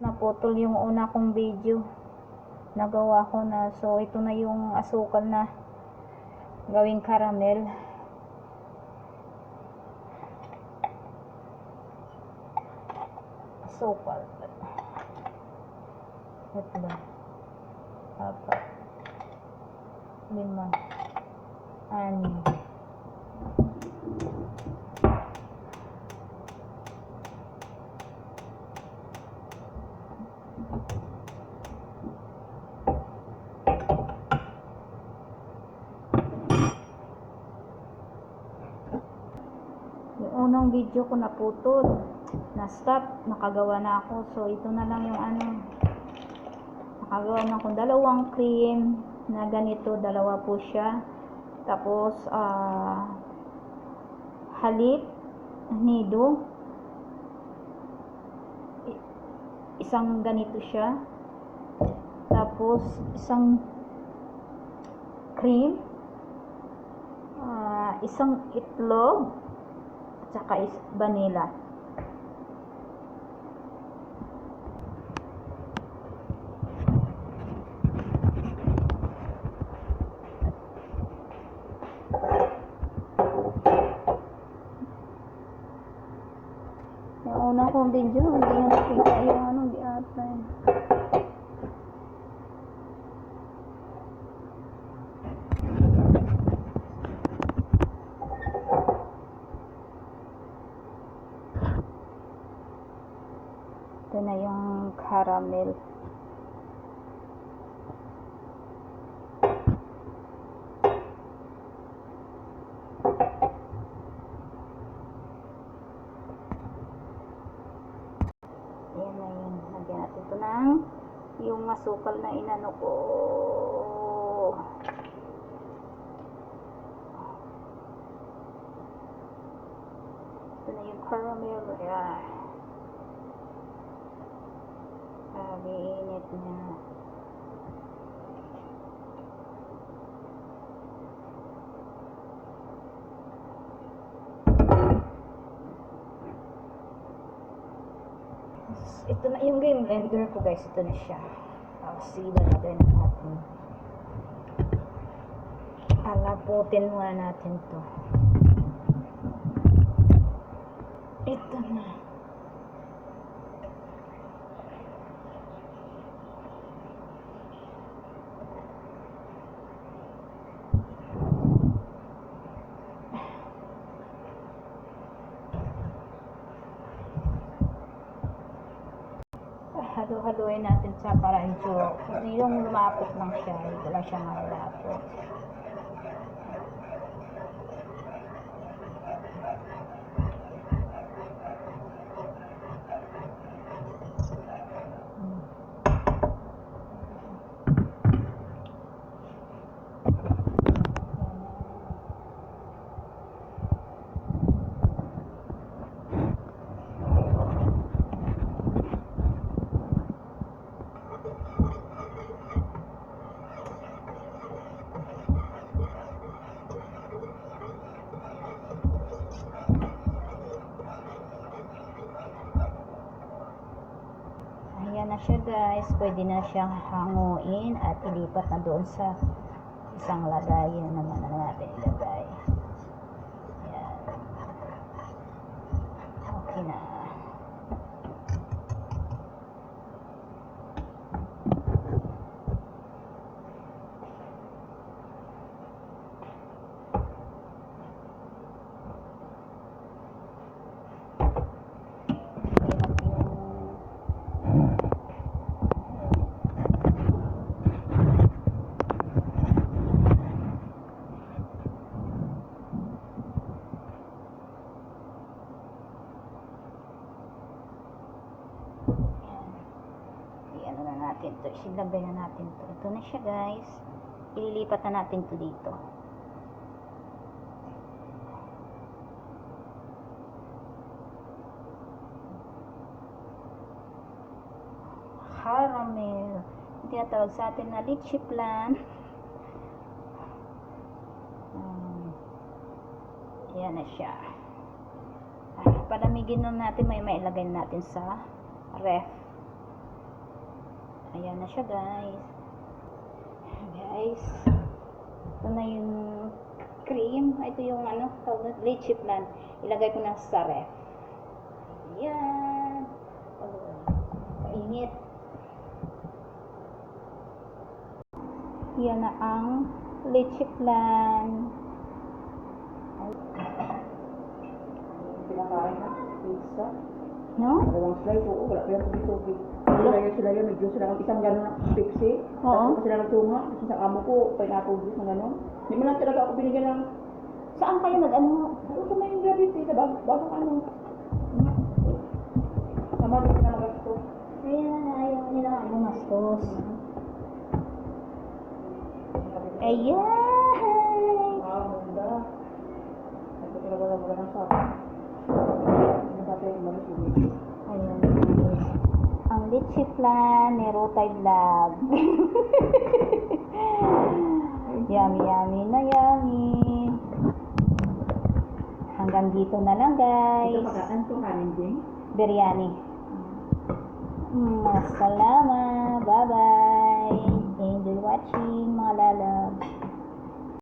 naputol yung una kong video nagawa ko na. So ito na yung asukal na gawing caramel. Asukal. Tatlo apat. Lima. Anim Yung unang video ko naputol. Na-stop. Nakagawa na ako. So, ito na lang yung ano. Nakagawa na akong dalawang cream na ganito. Dalawa po siya. Tapos, ah, halip, nido. Isang ganito siya. Tapos, isang cream. Ah, isang itlog at saka is vanilla. Yung una kong video, hindi yung nakita yung ano, di ata. eh. Ito na yung caramel. Ayan na yun. Lagyan natin ito ng yung asukal na inano ko. Ito na yung caramel. Ayan. Grabe, init na. Ito na yung game blender ko guys. Ito na siya. Tapos ilalagay na natin. Alaputin muna natin to. Ito na. Halo-haloin natin sa para medyo yung lumapot lang siya. Ito lang siya malapot. Ayan na siya guys. Pwede na siyang hanguin at ilipat na doon sa isang lagayin na naman na natin ilagay. Ayan. Okay na. Hirap yung Ayan. Iano na natin to. Isilagay na natin to. Ito na siya guys. Ililipat na natin to dito. Caramel. Tinatawag sa atin na lychee plan. Um, Ayan na siya. Ah, palamigin na natin, may mailagay natin sa ref. Ayan na siya, guys. Guys, ito na yung cream. Ito yung ano, tawag na, lychee plant. Ilagay ko na sa ref. Ayan. Painit. Yan na ang lychee plant. Pinakain na, pizza. No? Dalawang slice, oo, wala pa yung tubig-tubig. Sila yun sila yun, medyo sila ng isang gano'n na Pepsi. Oo. Tapos sila nagtunga, kasi sa amo ko, pineapple juice na gano'n. Hindi mo lang talaga ako binigyan ng, Saan kayo nag-ano? ano sa may gravity, sa bag, bagong ano. Tama din sila magasto. Ayan, ayaw nila gumastos. Ayan! Ah, munda. Ito talaga wala ng. Ano sa yun. Ayan. Ang litchi plan ni Rotay Vlog. yummy, yummy na yummy. Hanggang dito na lang, Ito guys. pagkaan to, kanin din. Biryani. Mm, Masalama. Bye-bye. Enjoy watching, mga lala.